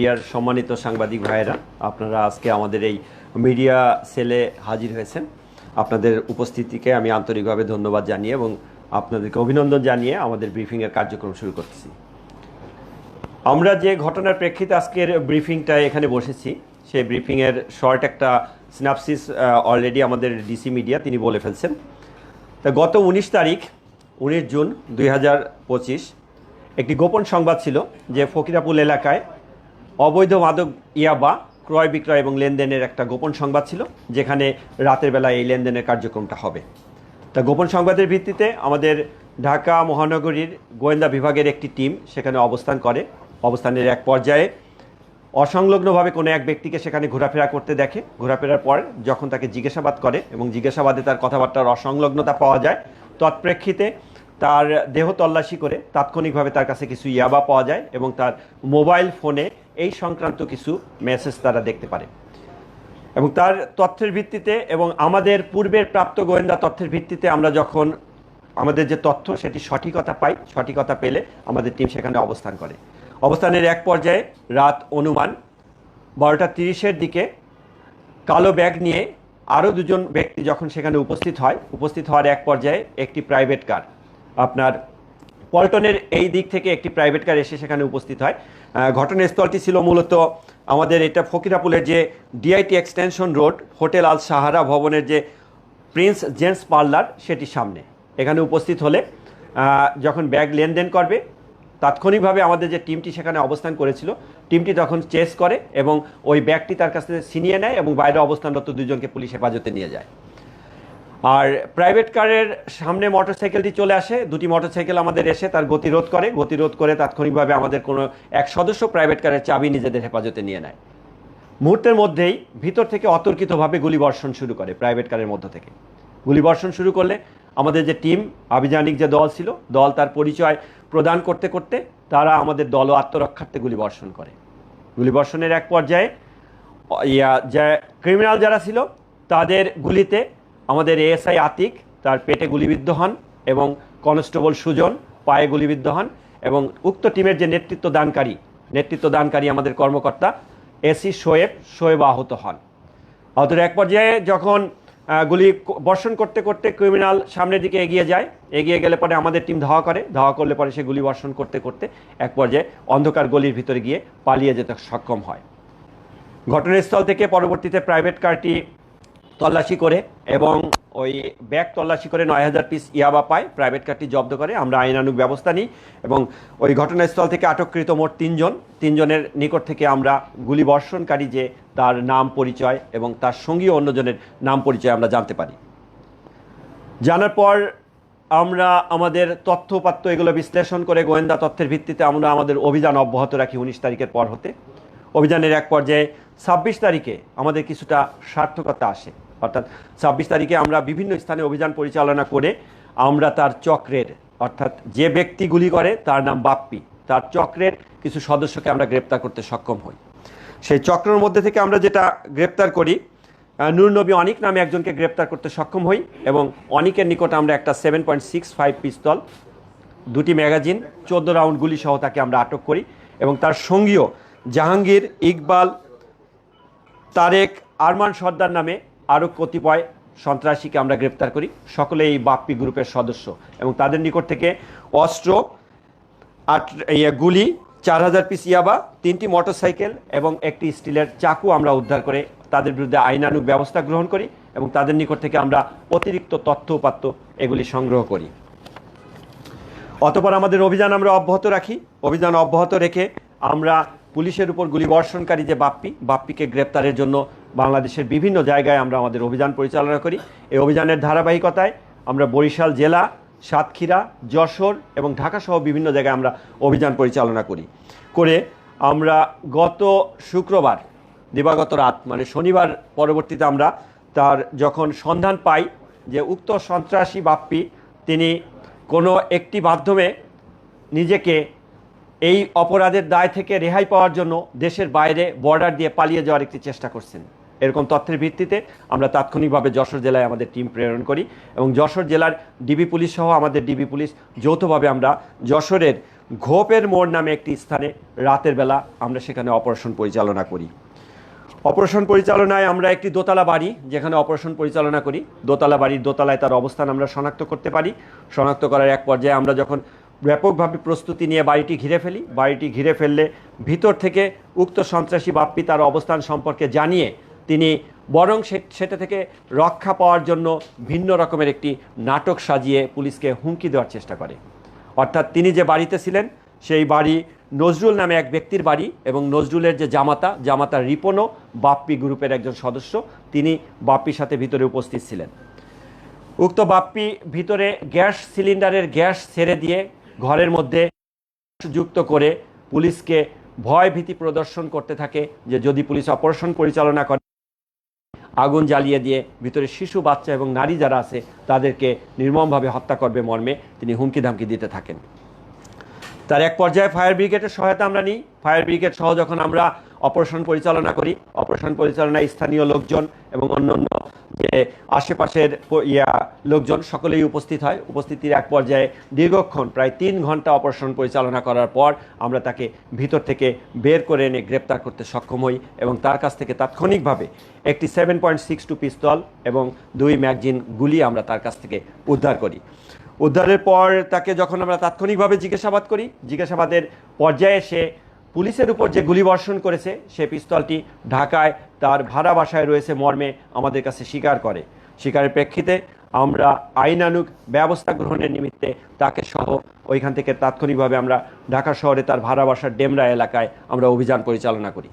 মিডিয়ার সম্মানিত সাংবাদিক ভাইয়েরা, আপনারা আজকে আমাদের এই মিডিয়া সেলে হাজির হয়েছেন। আপনাদের উপস্থিতিকে আমি আন্তরিকভাবে ধন্যবাদ জানিয়ে এবং আপনাদেরকে অভিনন্দন জানিয়ে আমাদের ব্রিফিংয়ের কার্যক্রম শুরু করতেছি। আমরা যে ঘটনার প্রেক্ষিতে আজকের ব্রিফিংটা এখানে বসেছি, সেই ব্রিফিংয়ের শর্ট একটা স্ন্যাপসিস অলরেডি আমাদের ডিসি মিডিয়া তিনি বলে ফেলছেন। তা গত উনিশ তারিখ, উনিশ জুন দুই হাজার পঁচিশ, একটি গোপন সংবাদ ছিল যে ফকিরাপুল এলাকায় অবৈধ মাদক ইয়াবা, ক্রয় বিক্রয় এবং লেনদেনের একটা গোপন সংবাদ ছিল, যেখানে রাতের বেলা এই লেনদেনের কার্যক্রমটা হবে। তা গোপন সংবাদের ভিত্তিতে আমাদের ঢাকা মহানগরীর গোয়েন্দা বিভাগের একটি টিম সেখানে অবস্থান করে। অবস্থানের এক পর্যায়ে অসংলগ্নভাবে কোনো এক ব্যক্তিকে সেখানে ঘোরাফেরা করতে দেখে। ঘোরাফেরার পর যখন তাকে জিজ্ঞাসাবাদ করে এবং জিজ্ঞাসাবাদে তার কথাবার্তার অসংলগ্নতা পাওয়া যায়, তৎপ্রেক্ষিতে তার দেহ তল্লাশি করে তাৎক্ষণিকভাবে তার কাছে কিছু ইয়াবা পাওয়া যায় এবং তার মোবাইল ফোনে এই সংক্রান্ত কিছু মেসেজ তারা দেখতে পারে। এবং তার তথ্যের ভিত্তিতে এবং আমাদের পূর্বের প্রাপ্ত গোয়েন্দা তথ্যের ভিত্তিতে আমরা যখন আমাদের যে তথ্য, সেটি সঠিকতা পাই, সঠিকতা পেলে আমাদের টিম সেখানে অবস্থান করে। অবস্থানের এক পর্যায়ে রাত অনুমান, বারোটা তিরিশের দিকে কালো ব্যাগ নিয়ে আরও দুজন ব্যক্তি যখন সেখানে উপস্থিত হয়, উপস্থিত হওয়ার এক পর্যায়ে একটি প্রাইভেট কার আপনার পল্টনের এই দিক থেকে একটি প্রাইভেট কার এসে সেখানে উপস্থিত হয়। ঘটনাস্থলটি ছিল মূলত আমাদের এটা ফকিরাপুলের যে DIT extension road hotel Al Sahara ভবনের যে প্রিন্স জেন্টস পার্লার সেটির সামনে। এখানে উপস্থিত হলে যখন ব্যাগ লেনদেন করবে, তাৎক্ষণিকভাবে আমাদের যে টিমটি সেখানে অবস্থান করেছিল টিমটি তখন চেস করে এবং ওই ব্যাগটি তার কাছ থেকে ছিনিয়ে নেয় এবং বাইরে অবস্থানরত দুজনকে পুলিশ হেফাজতে নিয়ে যায়। আর প্রাইভেট কারের সামনে মোটরসাইকেলটি চলে আসে। দুটি মোটরসাইকেল আমাদের এসে তার গতিরোধ করে। গতিরোধ করে তাৎক্ষণিকভাবে আমাদের কোনো এক সদস্য প্রাইভেট কারের চাবি নিজেদের হেফাজতে নিয়ে নেয়। মুহূর্তের মধ্যেই ভিতর থেকে অতর্কিতভাবে গুলিবর্ষণ শুরু করে প্রাইভেট কারের মধ্য থেকে। গুলিবর্ষণ শুরু করলে আমাদের যে টিম আভিযানিক যে দল ছিল, দল তার পরিচয় প্রদান করতে করতে তারা আমাদের দল আত্মরক্ষার্থে গুলিবর্ষণ করে। গুলিবর্ষণের এক পর্যায়ে, ইয়া, যা ক্রিমিনাল যারা ছিল, তাদের গুলিতে আমাদের এএসআই আতিক, তার পেটে গুলিবিদ্ধ হন এবং কনস্টেবল সুজন পায়ে গুলিবিদ্ধ হন এবং উক্ত টিমের যে নেতৃত্ব দানকারী নেতৃত্ব দানকারী আমাদের কর্মকর্তা, এসি শোয়েব শোয়েব আহত হন। আহতের এক পর্যায়ে যখন গুলি বর্ষণ করতে করতে ক্রিমিনাল সামনের দিকে এগিয়ে যায়, এগিয়ে গেলে পরে আমাদের টিম ধাওয়া করে, ধাওয়া করলে পরে সে গুলি বর্ষণ করতে করতে এক পর্যায়ে অন্ধকার গলির ভিতরে গিয়ে পালিয়ে যেতে সক্ষম হয়। ঘটনাস্থল থেকে পরবর্তীতে প্রাইভেট কারটি তল্লাশি করে এবং ওই ব্যাগ তল্লাশি করে নয় হাজার পিস ইয়াবা পায় প্রাইভেট কারটি জব্দ করে। আমরা আইনানুগ ব্যবস্থা নিই এবং ওই ঘটনাস্থল থেকে আটককৃত মোট তিনজন। তিনজনের নিকট থেকে আমরা গুলি বর্ষণকারী যে তার নাম পরিচয় এবং তার সঙ্গী অন্যজনের নাম পরিচয় আমরা জানতে পারি। জানার পর আমরা আমাদের তথ্যপাত্য এগুলো বিশ্লেষণ করে গোয়েন্দা তথ্যের ভিত্তিতে আমরা আমাদের অভিযান অব্যাহত রাখি উনিশ তারিখের পর হতে। অভিযানের এক পর্যায়ে ছাব্বিশ তারিখে আমাদের কিছুটা সার্থকতা আসে। অর্থাৎ ছাব্বিশ তারিখে আমরা বিভিন্ন স্থানে অভিযান পরিচালনা করে আমরা তার চক্রের অর্থাৎ যে ব্যক্তি গুলি করে তার নাম বাপ্পি তার চক্রের কিছু সদস্যকে আমরা গ্রেপ্তার করতে সক্ষম হই। সেই চক্রের মধ্যে থেকে আমরা যেটা গ্রেপ্তার করি আহ, নূর নবী অনিক নামে একজনকে গ্রেপ্তার করতে সক্ষম হই এবং অনিকের নিকট আমরা একটা seven point six five pistol দুটি ম্যাগাজিন চোদ্দ রাউন্ড গুলি সহ তাকে আমরা আটক করি এবং তার সঙ্গীও জাহাঙ্গীর ইকবাল তারেক আরমান সর্দার নামে আরও কতিপয় সন্ত্রাসীকে আমরা গ্রেপ্তার করি। সকলে এই বাপ্পি গ্রুপের সদস্য এবং তাদের নিকট থেকে অস্ত্র আট ইয়ে, গুলি চার হাজার পিস ইয়াবা তিনটি মোটরসাইকেল এবং একটি স্টিলের চাকু আমরা উদ্ধার করে তাদের বিরুদ্ধে আইনানুগ ব্যবস্থা গ্রহণ করি এবং তাদের নিকট থেকে আমরা অতিরিক্ত তথ্য উপাত্ত এগুলি সংগ্রহ করি। অতপর আমাদের অভিযান আমরা অব্যাহত রাখি। অভিযান অব্যাহত রেখে আমরা পুলিশের উপর গুলিবর্ষণকারী যে বাপ্পি বাপ্পিকে গ্রেপ্তারের জন্য বাংলাদেশের বিভিন্ন জায়গায় আমরা আমাদের অভিযান পরিচালনা করি। এই অভিযানের ধারাবাহিকতায় আমরা বরিশাল জেলা, সাতক্ষীরা, যশোর এবং ঢাকা সহ বিভিন্ন জায়গায় আমরা অভিযান পরিচালনা করি। করে আমরা গত শুক্রবার, দিবাগত রাত মানে শনিবার পরবর্তীতে আমরা তার যখন সন্ধান পাই যে উক্ত সন্ত্রাসী বাপ্পি, তিনি কোনো একটি মাধ্যমে নিজেকে এই অপরাধের দায় থেকে রেহাই পাওয়ার জন্য দেশের বাইরে বর্ডার দিয়ে পালিয়ে যাওয়ার একটি চেষ্টা করছেন। এরকম তথ্যের ভিত্তিতে আমরা তাৎক্ষণিকভাবে যশোর জেলায় আমাদের টিম প্রেরণ করি এবং যশোর জেলার ডিবি পুলিশ সহ আমাদের ডিবি পুলিশ যৌথভাবে আমরা যশোরের ঘোপের মোড় নামে একটি স্থানে রাতের বেলা আমরা সেখানে অপারেশন পরিচালনা করি। অপারেশন পরিচালনায় আমরা একটি দোতলা বাড়ি যেখানে অপারেশন পরিচালনা করি। দোতলা বাড়ির দোতলায় তার অবস্থান আমরা শনাক্ত করতে পারি। শনাক্ত করার এক পর্যায়ে আমরা যখন ব্যাপকভাবে প্রস্তুতি নিয়ে বাড়িটি ঘিরে ফেলি, বাড়িটি ঘিরে ফেললে ভিতর থেকে উক্ত সন্ত্রাসী বাপ্পি তার অবস্থান সম্পর্কে জানিয়ে তিনি বরং সেটা থেকে রক্ষা পাওয়ার জন্য ভিন্ন রকমের একটি নাটক সাজিয়ে পুলিশকে হুমকি দেওয়ার চেষ্টা করে। অর্থাৎ তিনি যে বাড়িতে ছিলেন, সেই বাড়ি নজরুল নামে এক ব্যক্তির বাড়ি এবং নজরুলের যে জামাতা জামাতা রিপনও বাপ্পি গ্রুপের একজন সদস্য, তিনি বাপ্পির সাথে ভিতরে উপস্থিত ছিলেন। উক্ত বাপ্পি ভিতরে গ্যাস সিলিন্ডারের গ্যাস ছেড়ে দিয়ে ঘরের মধ্যে যুক্ত করে পুলিশকে ভয় ভীতি প্রদর্শন করতে থাকে যে যদি পুলিশ অপারেশন পরিচালনা করে আগুন জ্বালিয়ে দিয়ে ভিতরে শিশু, বাচ্চা এবং নারী যারা আছে, তাদেরকে নির্মমভাবে হত্যা করবে মর্মে তিনি হুমকি ধামকি দিতে থাকেন। তার এক পর্যায়ে ফায়ার ব্রিগেডের সহায়তা আমরা নিই। ফায়ার ব্রিগেড সহ যখন আমরা অপারেশন পরিচালনা করি। অপারেশন পরিচালনায় স্থানীয় লোকজন এবং অন্যান্য যে আশেপাশের ইয়া লোকজন সকলেই উপস্থিত হয়। উপস্থিতির এক পর্যায়ে দীর্ঘক্ষণ, প্রায় তিন ঘণ্টা অপারেশন পরিচালনা করার পর আমরা তাকে ভিতর থেকে বের করে এনে গ্রেপ্তার করতে সক্ষম হই এবং তার কাছ থেকে তাৎক্ষণিকভাবে একটি seven point six two pistol এবং দুই ম্যাগজিন গুলি আমরা তার কাছ থেকে উদ্ধার করি। উদ্ধারের পর তাকে যখন আমরা তাৎক্ষণিকভাবে জিজ্ঞাসাবাদ করি, জিজ্ঞাসাবাদের পর্যায়ে সে পুলিশের উপর যে গুলিবর্ষণ করেছে, সে পিস্তলটি ঢাকায়, তার ভাড়া বাসায় রয়েছে মর্মে আমাদের কাছে স্বীকার করে। স্বীকারের প্রেক্ষিতে আমরা আইনানুগ ব্যবস্থা গ্রহণের নিমিত্তে তাকে সহ ওইখান থেকে তাৎক্ষণিকভাবে আমরা ঢাকা শহরে তার ভাড়া বাসার ডেমরা এলাকায় আমরা অভিযান পরিচালনা করি।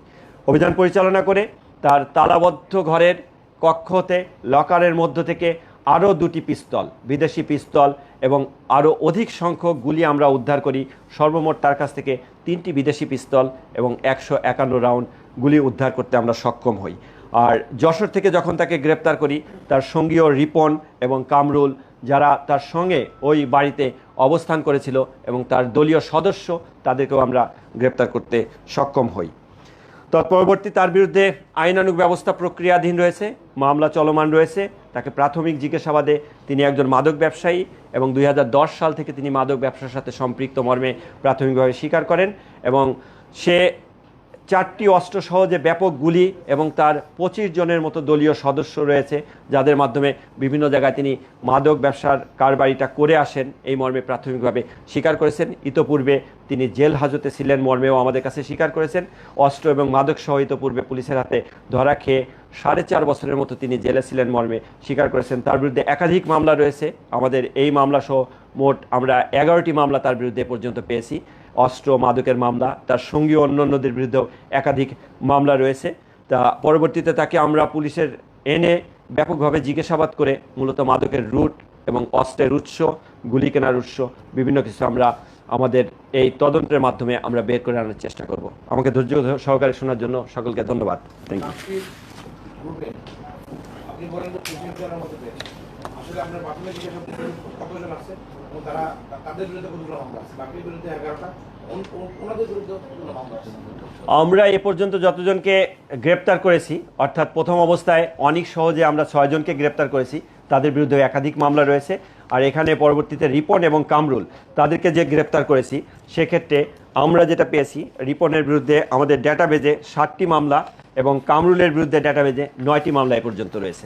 অভিযান পরিচালনা করে তার তালাবদ্ধ ঘরের কক্ষতে, লকারের মধ্য থেকে আরও দুটি পিস্তল, বিদেশি পিস্তল এবং আরও অধিক সংখ্যক গুলি আমরা উদ্ধার করি। সর্বমোট তার কাছ থেকে তিনটি বিদেশি পিস্তল এবং একশো একান্ন রাউন্ড গুলি উদ্ধার করতে আমরা সক্ষম হই। আর যশোর থেকে যখন তাকে গ্রেপ্তার করি, তার সঙ্গীয় রিপন এবং কামরুল, যারা তার সঙ্গে ওই বাড়িতে অবস্থান করেছিল এবং তার দলীয় সদস্য, তাদেরকেও আমরা গ্রেপ্তার করতে সক্ষম হই। তৎপরবর্তী তার বিরুদ্ধে আইনানুগ ব্যবস্থা প্রক্রিয়াধীন রয়েছে, মামলা চলমান রয়েছে, তাকে প্রাথমিক জিজ্ঞাসাবাদে তিনি একজন মাদক ব্যবসায়ী এবং দুই হাজার দশ সাল থেকে তিনি মাদক ব্যবসার সাথে সম্পৃক্ত মর্মে প্রাথমিকভাবে স্বীকার করেন এবং সে চারটি অস্ত্রসহ যে ব্যাপক গুলি এবং তার পঁচিশ জনের মতো দলীয় সদস্য রয়েছে, যাদের মাধ্যমে বিভিন্ন জায়গায় তিনি মাদক ব্যবসার কারবারিটা করে আসেন, এই মর্মে প্রাথমিকভাবে স্বীকার করেছেন। ইতোপূর্বে তিনি জেল হাজতে ছিলেন, মর্মেও আমাদের কাছে স্বীকার করেছেন। অস্ত্র এবং মাদক সহ ইতোপূর্বে পুলিশের হাতে ধরা খেয়ে সাড়ে চার বছরের মতো তিনি জেলে ছিলেন, মর্মে স্বীকার করেছেন। তার বিরুদ্ধে একাধিক মামলা রয়েছে। আমাদের এই মামলা সহ মোট আমরা এগারোটি মামলা তার বিরুদ্ধে পর্যন্ত পেয়েছি। অস্ত্র, মাদকের মামলা, তার সঙ্গী অন্যান্যদের বিরুদ্ধেও একাধিক মামলা রয়েছে। তা পরবর্তীতে তাকে আমরা পুলিশের এনে ব্যাপকভাবে জিজ্ঞাসাবাদ করে মূলত মাদকের রুট এবং অস্ত্রের উৎস, গুলি কেনার উৎস, বিভিন্ন কিছু আমরা আমাদের এই তদন্তের মাধ্যমে আমরা বের করে আনার চেষ্টা করব। আমাকে ধৈর্য সহকারে শোনার জন্য সকলকে ধন্যবাদ। থ্যাংক ইউ আপনি বলেন আসলে আপনার আছে এবং তারা তাদের বিরুদ্ধে কতগুলো মামলা আছে? বাকির বিরুদ্ধে এগারোটা? আমরা এ পর্যন্ত যতজনকে গ্রেপ্তার করেছি, অর্থাৎ প্রথম অবস্থায় অনেক সহজে আমরা ছয়জনকে গ্রেপ্তার করেছি, তাদের বিরুদ্ধে একাধিক মামলা রয়েছে। আর এখানে পরবর্তীতে রিপন এবং কামরুল, তাদেরকে যে গ্রেপ্তার করেছি, সেক্ষেত্রে আমরা যেটা পেয়েছি, রিপনের বিরুদ্ধে আমাদের ডেটাবেজে ষাটটি মামলা এবং কামরুলের বিরুদ্ধে ডেটাবেজে নয়টি মামলা এ পর্যন্ত রয়েছে।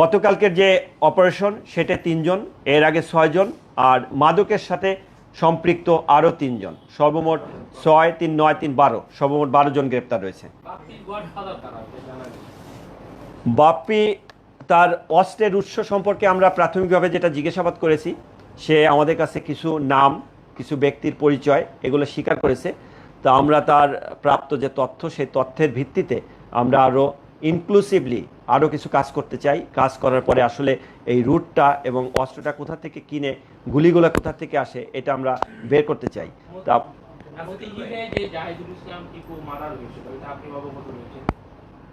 গতকালকের যে অপারেশন সেটা তিনজন এর আগে ছয়জন আর মাদকের সাথে সম্পৃক্ত আরও তিনজন। সর্বমোট ছয় তিন নয় তিন বারো সর্বমোট বারো জন গ্রেপ্তার রয়েছে। বাপ্পি তার অস্ত্রের উৎস সম্পর্কে আমরা প্রাথমিকভাবে যেটা জিজ্ঞাসাবাদ করেছি সে আমাদের কাছে কিছু নাম কিছু ব্যক্তির পরিচয় এগুলো স্বীকার করেছে। তা আমরা তার প্রাপ্ত যে তথ্য সেই তথ্যের ভিত্তিতে আমরা আরও ইনক্লুসিভলি আরও কিছু কাজ করতে চাই। কাজ করার পরে আসলে এই রুটটা এবং অস্ত্রটা কোথা থেকে কিনে গুলিগুলো কোথা থেকে আসে এটা আমরা বের করতে চাই। তা মতিঝিলে যে জাহিদুল ইসলাম টিপু মারা হয়েছিল এটা আপনি অবগত রয়েছেন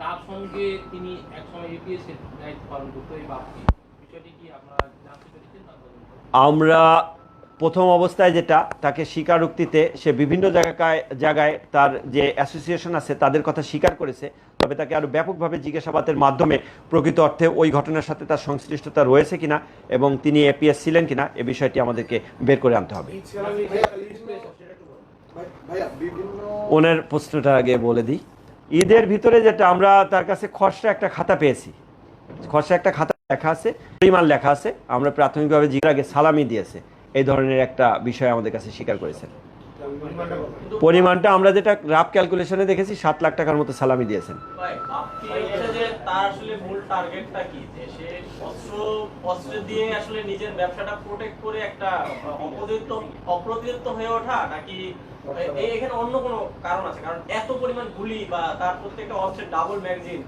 তার সঙ্গে তিনি একসময় এপিএস এর দায়িত্ব পালন করতো এই বাপ্পি বিষয়টি কি আপনারা জানতে পেরেছেন? আমরা প্রথম অবস্থায় যেটা, তাকে স্বীকারোক্তিতে সে বিভিন্ন জায়গায় জায়গায় তার যে অ্যাসোসিয়েশন আছে তাদের কথা স্বীকার করেছে, তবে তাকে আরও ব্যাপকভাবে জিজ্ঞাসাবাদের মাধ্যমে প্রকৃত অর্থে ওই ঘটনার সাথে তার সংশ্লিষ্টতা রয়েছে কিনা এবং তিনি এপিএস ছিলেন কিনা, এ বিষয়টি আমাদেরকে বের করে আনতে হবে। ওনার প্রশ্নটা আগে বলে দিই। ঈদের ভিতরে যেটা, আমরা তার কাছে খসড়া একটা খাতা পেয়েছি। খসড়া একটা খাতা লেখা আছে, পরিমাণ লেখা আছে, আমরা প্রাথমিকভাবে জিজ্ঞাসা আগে সালামি দিয়েছে। এই ধরনের একটা বিষয় আমাদের কাছে স্বীকার করেছেন। পরিমাণটা আমরা যেটা রাফ ক্যালকুলেশনে দেখেছি সাত লাখ টাকার মতো সালামি দিয়েছেন। ভাই, আপনি হচ্ছে যে তার আসলে মূল টার্গেটটা কি? যে সে অস্ত্র অস্ত্র দিয়ে আসলে নিজের ব্যবসাটা করে একটা অপ্রতিরোধ অপ্রতিরোধ হয়ে ওঠা নাকি এ- এ- এখানে অন্য কোনো কারণ আছে? কারণ এত পরিমাণ গুলি বা তার প্রত্যেকটা ডাবল ম্যাগাজিন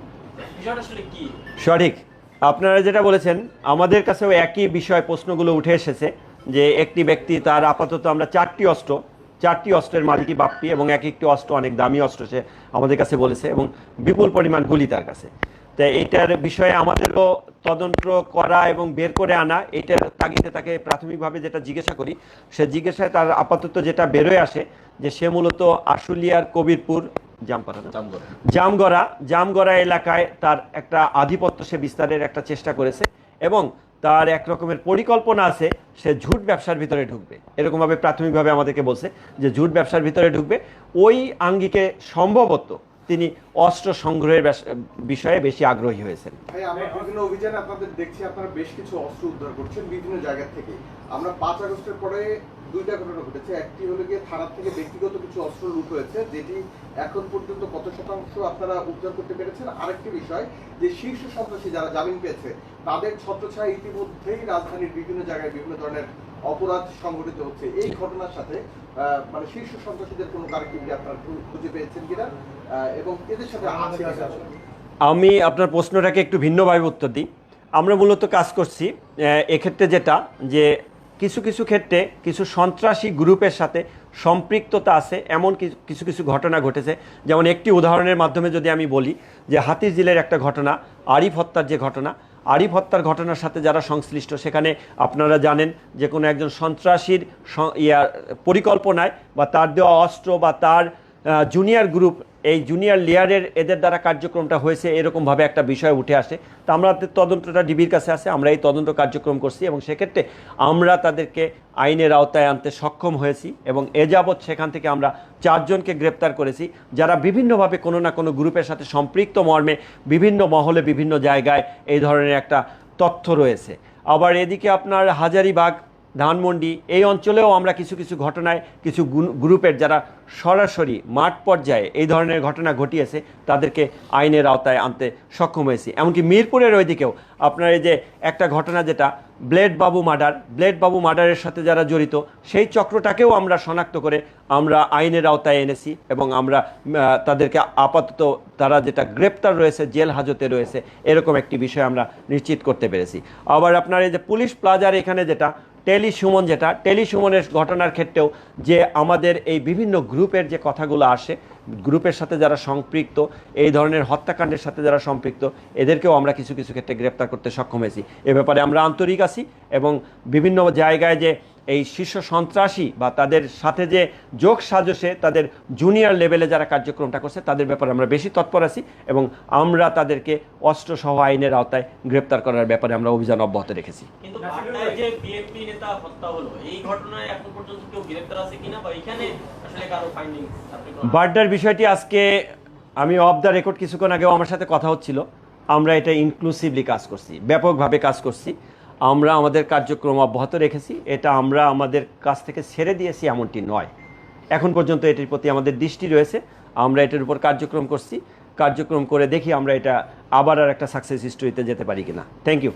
আসলে কি? সঠিক। আপনারা যেটা বলেছেন আমাদের কাছেও একই বিষয় প্রশ্নগুলো উঠে এসেছে। যে একটি ব্যক্তি তার আপাতত আমরা চারটি অস্ত্র চারটি অস্ত্রের মালিকই বাপ্পি এবং এক একটি অস্ত্র অনেক দামি অস্ত্র সে আমাদের কাছে বলেছে এবং বিপুল পরিমাণ গুলি তার কাছে। তো এইটার বিষয়ে আমাদেরও তদন্ত করা এবং বের করে আনা এটার তাগিদে তাকে প্রাথমিকভাবে যেটা জিজ্ঞাসা করি সে জিজ্ঞাসায় তার আপাতত যেটা বেরোয় আসে যে সে মূলত আশুলিয়ার কবিরপুর জামপাড়া জামগড়া জামগড়া এলাকায় তার একটা আধিপত্য সে বিস্তারের একটা চেষ্টা করেছে এবং তার এক রকমের পরিকল্পনা আছে, সে ঝুট ব্যবসার ভিতরে ঢুকবে। এরকমভাবে প্রাথমিকভাবে আমাদেরকে বলছে যে ঝুট ব্যবসার ভিতরে ঢুকবে। ওই আঙ্গিকে সম্ভবত তিনি অস্ত্র সংগ্রহের বিষয়ে বেশি আগ্রহী হয়েছেন। অভিযানে আপনাদের দেখছি, আপনারা বেশ কিছু অস্ত্র উদ্ধার করছেন বিভিন্ন জায়গা থেকে। আমরা পাঁচ আগস্টের পরে দুইটা ঘটনা ঘটেছে। একটি হলো গিয়ে থানা থেকে ব্যক্তিগত কিছু অস্ত্র লুট হয়েছে, যেটি এখন পর্যন্ত কত শতাংশ আপনারা উদ্ধার করতে পেরেছেন। আরেকটি বিষয়, যে শীর্ষ সন্ত্রাসী যারা জামিন পেয়েছে, তাদের ছত্রছায়া ইতিমধ্যেই রাজধানীর বিভিন্ন জায়গায় বিভিন্ন ধরনের অপরাধ সংঘটিত হচ্ছে। এই ঘটনার সাথে মানে শীর্ষ সন্ত্রাসীদের কোনো কানেক্টিভিটি আপনারা খু- খুঁজে পেয়েছেন কিনা? এবং এদের সাথে আমি আপনার প্রশ্নটাকে একটু ভিন্নভাবে উত্তর দিই। আমরা মূলত কাজ করছি এক্ষেত্রে যেটা, যে কিছু কিছু ক্ষেত্রে কিছু সন্ত্রাসী গ্রুপের সাথে সম্পৃক্ততা আছে, এমন কিছু- কিছু ঘটনা ঘটেছে। যেমন একটি উদাহরণের মাধ্যমে যদি আমি বলি যে হাতিঝিলের একটা ঘটনা, আরিফ হত্যার যে ঘটনা, আরিফ হত্যার ঘটনার সাথে যারা সংশ্লিষ্ট, সেখানে আপনারা জানেন যে কোনো একজন সন্ত্রাসীর ইয়ার পরিকল্পনায় বা তার দেওয়া অস্ত্র বা তার জুনিয়র গ্রুপ এই জুনিয়র লেয়ারের এদের দ্বারা কার্যক্রমটা হয়েছে, এরকমভাবে একটা বিষয় উঠে আসে। তা আমরা তদন্তটা ডিবির কাছে আছে, আমরা এই তদন্ত কার্যক্রম করছি এবং সেক্ষেত্রে আমরা তাদেরকে আইনের আওতায় আনতে সক্ষম হয়েছি এবং এ যাবৎ সেখান থেকে আমরা চারজনকে গ্রেপ্তার করেছি, যারা বিভিন্নভাবে কোনো না কোনো গ্রুপের সাথে সম্পৃক্ত মর্মে বিভিন্ন মহলে বিভিন্ন জায়গায় এই ধরনের একটা তথ্য রয়েছে। আবার এদিকে আপনার হাজারিবাগ ধানমন্ডি, এই অঞ্চলেও আমরা কিছু কিছু ঘটনায় কিছু গ্রুপের যারা সরাসরি মাঠ পর্যায়ে এই ধরনের ঘটনা ঘটিয়েছে, তাদেরকে আইনের আওতায় আনতে সক্ষম হয়েছি। এমনকি মিরপুরের ওইদিকেও আপনার এই যে একটা ঘটনা যেটা, ব্লেড বাবু মার্ডার, ব্লেড বাবু মার্ডারের সাথে যারা জড়িত, সেই চক্রটাকেও আমরা শনাক্ত করে আমরা আইনের আওতায় এনেছি এবং আমরা তাদেরকে আপাতত তারা যেটা গ্রেপ্তার রয়েছে, জেল হাজতে রয়েছে, এরকম একটি বিষয় আমরা নিশ্চিত করতে পেরেছি। আবার আপনার এই যে পুলিশ প্লাজার এখানে যেটা টেলিসুমন যেটা, টেলিসুমনের ঘটনার ক্ষেত্রেও যে আমাদের এই বিভিন্ন গ্রুপের যে কথাগুলো আসে, গ্রুপের সাথে যারা সম্পৃক্ত, এই ধরনের হত্যাকাণ্ডের সাথে যারা সম্পৃক্ত, এদেরকেও আমরা কিছু কিছু ক্ষেত্রে গ্রেপ্তার করতে সক্ষম হয়েছি। এ ব্যাপারে আমরা আন্তরিক আছি এবং বিভিন্ন জায়গায় যে এই শীর্ষ সন্ত্রাসী বা তাদের সাথে যে যোগ সাজসে তাদের জুনিয়র লেভেলে যারা কার্যক্রমটা করছে তাদের ব্যাপারে আমরা বেশি তৎপর আছি এবং আমরা তাদেরকে অস্ত্রসহ আইনের আওতায় গ্রেপ্তার করার ব্যাপারে আমরা অভিযান অব্যাহত রেখেছি। বার্ডার বিষয়টি আজকে আমি অফ দ্য রেকর্ড কিছুক্ষণ আগেও আমার সাথে কথা হচ্ছিল। আমরা এটা ইনক্লুসিভলি কাজ করছি ব্যাপকভাবে কাজ করছি। আমরা আমাদের কার্যক্রম অব্যাহত রেখেছি। এটা আমরা আমাদের কাছ থেকে ছেড়ে দিয়েছি, এমনটি নয়। এখন পর্যন্ত এটির প্রতি আমাদের দৃষ্টি রয়েছে। আমরা এটার উপর কার্যক্রম করছি। কার্যক্রম করে দেখি আমরা এটা আবার আর একটা সাকসেস হিস্টোরিতে যেতে পারি কিনা। Thank you